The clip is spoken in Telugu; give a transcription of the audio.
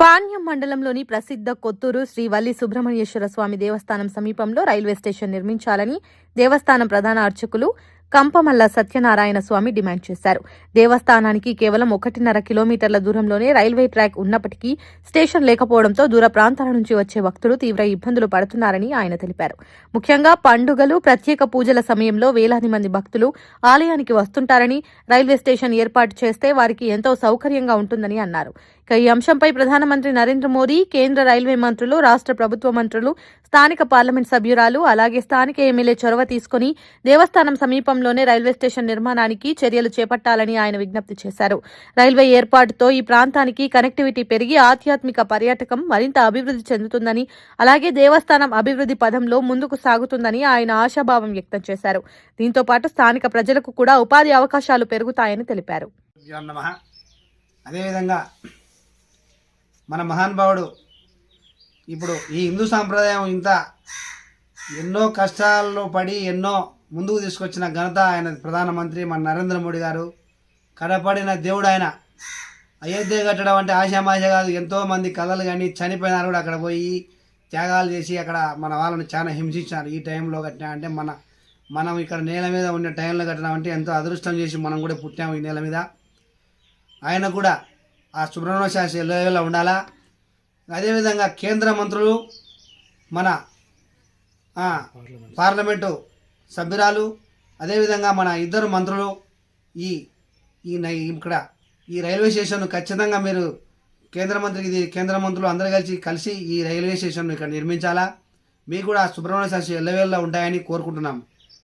పాణ్యం మండలంలోని ప్రసిద్ధ కొత్తూరు శ్రీ వల్లి సుబ్రహ్మణ్యేశ్వర స్వామి దేవస్థానం సమీపంలో రైల్వే స్టేషన్ నిర్మించాలని దేవస్థానం ప్రధాన అర్చకులు కంపమల్ల సత్యనారాయణ స్వామి డిమాండ్ చేశారు. దేవస్థానానికి కేవలం ఒకటిన్నర కిలోమీటర్ల దూరంలోనే రైల్వే ట్రాక్ ఉన్నప్పటికీ స్టేషన్ లేకపోవడంతో దూర ప్రాంతాల నుంచి వచ్చే భక్తులు తీవ్ర ఇబ్బందులు పడుతున్నారని ఆయన తెలిపారు. ముఖ్యంగా పండుగలు ప్రత్యేక పూజల సమయంలో వేలాది మంది భక్తులు ఆలయానికి వస్తుంటారని రైల్వే స్టేషన్ ఏర్పాటు చేస్తే వారికి ఎంతో సౌకర్యంగా ఉంటుందని అన్నారు. ఈ అంశంపై ప్రధానమంత్రి నరేంద్ర మోదీ కేంద్ర రైల్వే మంత్రులు రాష్ట్ర ప్రభుత్వ మంత్రులు స్థానిక పార్లమెంట్ సభ్యురాలు అలాగే స్థానిక ఎమ్మెల్యే చొరవ తీసుకుని దేవస్థానం సమీపంలోనే రైల్వే స్టేషన్ నిర్మాణానికి చర్యలు చేపట్టాలని ఆయన విజ్ఞప్తి చేశారు. రైల్వే ఏర్పాటుతో ఈ ప్రాంతానికి కనెక్టివిటీ పెరిగి ఆధ్యాత్మిక పర్యాటకం మరింత అభివృద్ధి చెందుతుందని అలాగే దేవస్థానం అభివృద్ధి పదంలో ముందుకు సాగుతుందని ఆయన ఆశాభావం వ్యక్తం చేశారు. దీంతో పాటు స్థానిక ప్రజలకు కూడా ఉపాధి అవకాశాలు పెరుగుతాయని తెలిపారు. అదేవిధంగా మన మహానుభావుడు ఇప్పుడు ఈ హిందూ సాంప్రదాయం ఇంత ఎన్నో కష్టాల్లో పడి ఎన్నో ముందుకు తీసుకొచ్చిన ఘనత ఆయన ప్రధానమంత్రి మన నరేంద్ర మోడీ గారు. కడపడిన దేవుడు ఆయన. అయోధ్య కట్టడం అంటే ఆశామాష కాదు. ఎంతోమంది కథలు కానీ చనిపోయినారు కూడా అక్కడ పోయి త్యాగాలు చేసి అక్కడ మన వాళ్ళని చాలా హింసించారు ఈ టైంలో కట్టినా అంటే మన మనం ఇక్కడ నేల మీద ఉన్న టైంలో కట్టడం అంటే ఎంతో అదృష్టం చేసి మనం కూడా పుట్టాము ఈ నేల మీద. ఆయన కూడా ఆ సుబ్రహ్మణ్య శాస్త్రి లెవెల్లో ఉండాలా? అదేవిధంగా కేంద్ర మంత్రులు మన పార్లమెంటు. సభ్యురాలు అదేవిధంగా మన ఇద్దరు మంత్రులు ఈ ఈ ఇక్కడ ఈ రైల్వే స్టేషన్ ఖచ్చితంగా మీరు కేంద్ర మంత్రికి ఇది కేంద్ర మంత్రులు అందరూ కలిసి కలిసి ఈ రైల్వే స్టేషన్ ఇక్కడ నిర్మించాలా? మీకు కూడా సుబ్రహ్మణ్య శాస్త్రి ఎల్లవేళ్ళలో ఉంటాయని కోరుకుంటున్నాం.